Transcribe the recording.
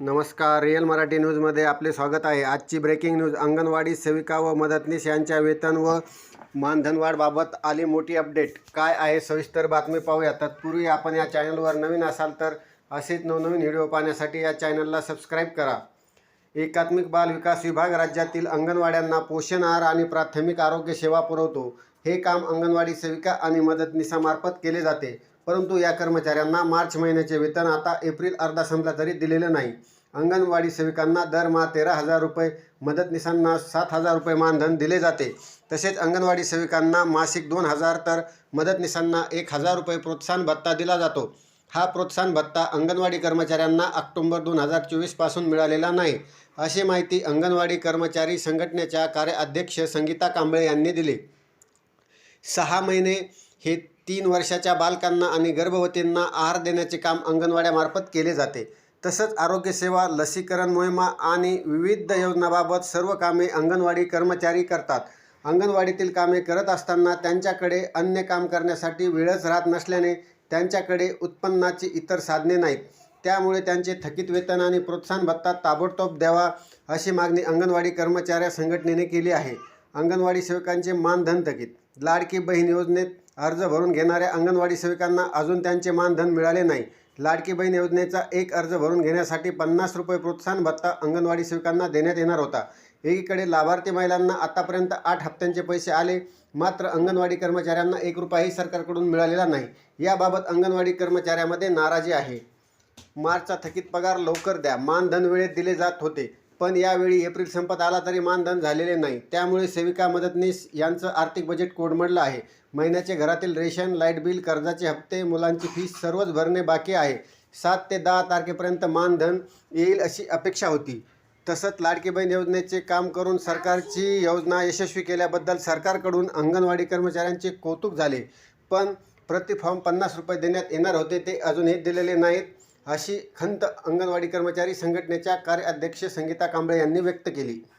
नमस्कार रिअल मराठी न्यूजमध्ये आपले स्वागत आहे. आजची ब्रेकिंग न्यूज अंगणवाडी सेविका व मदतनीस यांच्या वेतन व मानधनवाढबाबत आली मोठी अपडेट. काय आहे सविस्तर बातमी पाहूया. तत्पूर्वी आपण या चॅनलवर नवीन असाल तर असेच नवनवीन व्हिडिओ पाहण्यासाठी या चॅनलला सबस्क्राईब करा. एकात्मिक बाल विकास विभाग राज्यातील अंगणवाड्यांना पोषण आहार आणि प्राथमिक आरोग्य सेवा पुरवतो. हे काम अंगणवाडी सेविका आणि मदतनीसामार्फत केले जाते. परंतु या कर्मचाऱ्यांना मार्च महिन्याचे वेतन आता एप्रिल अर्धा संपला तरी दिलेलं नाही. अंगणवाडी सेविकांना दरमहा तेरा हजार रुपये मदतनीसांना सात हजार रुपये मानधन दिले जाते. तसेच अंगणवाडी सेविकांना मासिक दोन हजार तर मदतनीसांना एक हजार रुपये प्रोत्साहन भत्ता दिला जातो. हा प्रोत्साहन भत्ता अंगणवाडी कर्मचाऱ्यांना ऑक्टोंबर दोन हजार चोवीसपासून मिळालेला नाही अशी माहिती अंगणवाडी कर्मचारी संघटनेच्या कार्याध्यक्ष संगीता कांबळे यांनी दिली. सहा महिने हे तीन वर्षाच्या बालकांना आणि गर्भवतींना आहार देण्याचे काम अंगणवाड्यामार्फत केले जाते. तसंच आरोग्यसेवा लसीकरण मोहिमा आणि विविध योजनाबाबत सर्व कामे अंगणवाडी कर्मचारी करतात. अंगणवाडीतील कामे करत असताना त्यांच्याकडे अन्य काम करण्यासाठी वेळच राहत नसल्याने त्यांच्याकडे उत्पन्नाची इतर साधने नाहीत. त्यामुळे त्यांचे थकीत वेतन आणि प्रोत्साहन भत्ता ताबडतोब द्यावा अशी मागणी अंगणवाडी कर्मचाऱ्या संघटनेने केली आहे. अंगणवाडी सेवकांचे मानधन थकीत लाडकी बहीण योजनेत अर्ज भरून घेणाऱ्या अंगणवाडी सेविकांना अजून त्यांचे मानधन मिळाले नाही. लाडकी बहीण योजनेचा एक अर्ज भरून घेण्यासाठी पन्नास रुपये प्रोत्साहन भत्ता अंगणवाडी सेविकांना देण्यात येणार होता. एकीकडे लाभार्थी महिलांना आतापर्यंत आठ हप्त्यांचे पैसे आले. मात्र अंगणवाडी कर्मचाऱ्यांना एक रुपयाही सरकारकडून मिळालेला नाही. याबाबत अंगणवाडी कर्मचाऱ्यामध्ये नाराजी आहे. मार्चचा थकीत पगार लवकर द्या. मानधन वेळेत दिले जात होते. पण यावेळी एप्रिल संपत आला तरी मानधन झालेले नाही. त्यामुळे सेविका मदतनीस यांचं आर्थिक बजेट कोडमडलं आहे. महिन्याचे घरातील रेशन लाइट बिल कर्जाचे हप्ते मुलांची फीस सर्वच भरणे बाकी आहे. सात ते दहा तारखेपर्यंत मानधन येईल अशी अपेक्षा होती. तसंच लाडकी बहीण योजनेचे काम करून सरकारची योजना यशस्वी केल्याबद्दल सरकारकडून अंगणवाडी कर्मचाऱ्यांचे कौतुक झाले. पण प्रति फॉर्म पन्नास रुपये देण्यात येणार होते ते अजूनही दिलेले नाहीत अशी खंत अंगणवाडी कर्मचारी संघटनेच्या कार्याध्यक्ष संगीता कांबळे यांनी व्यक्त केली.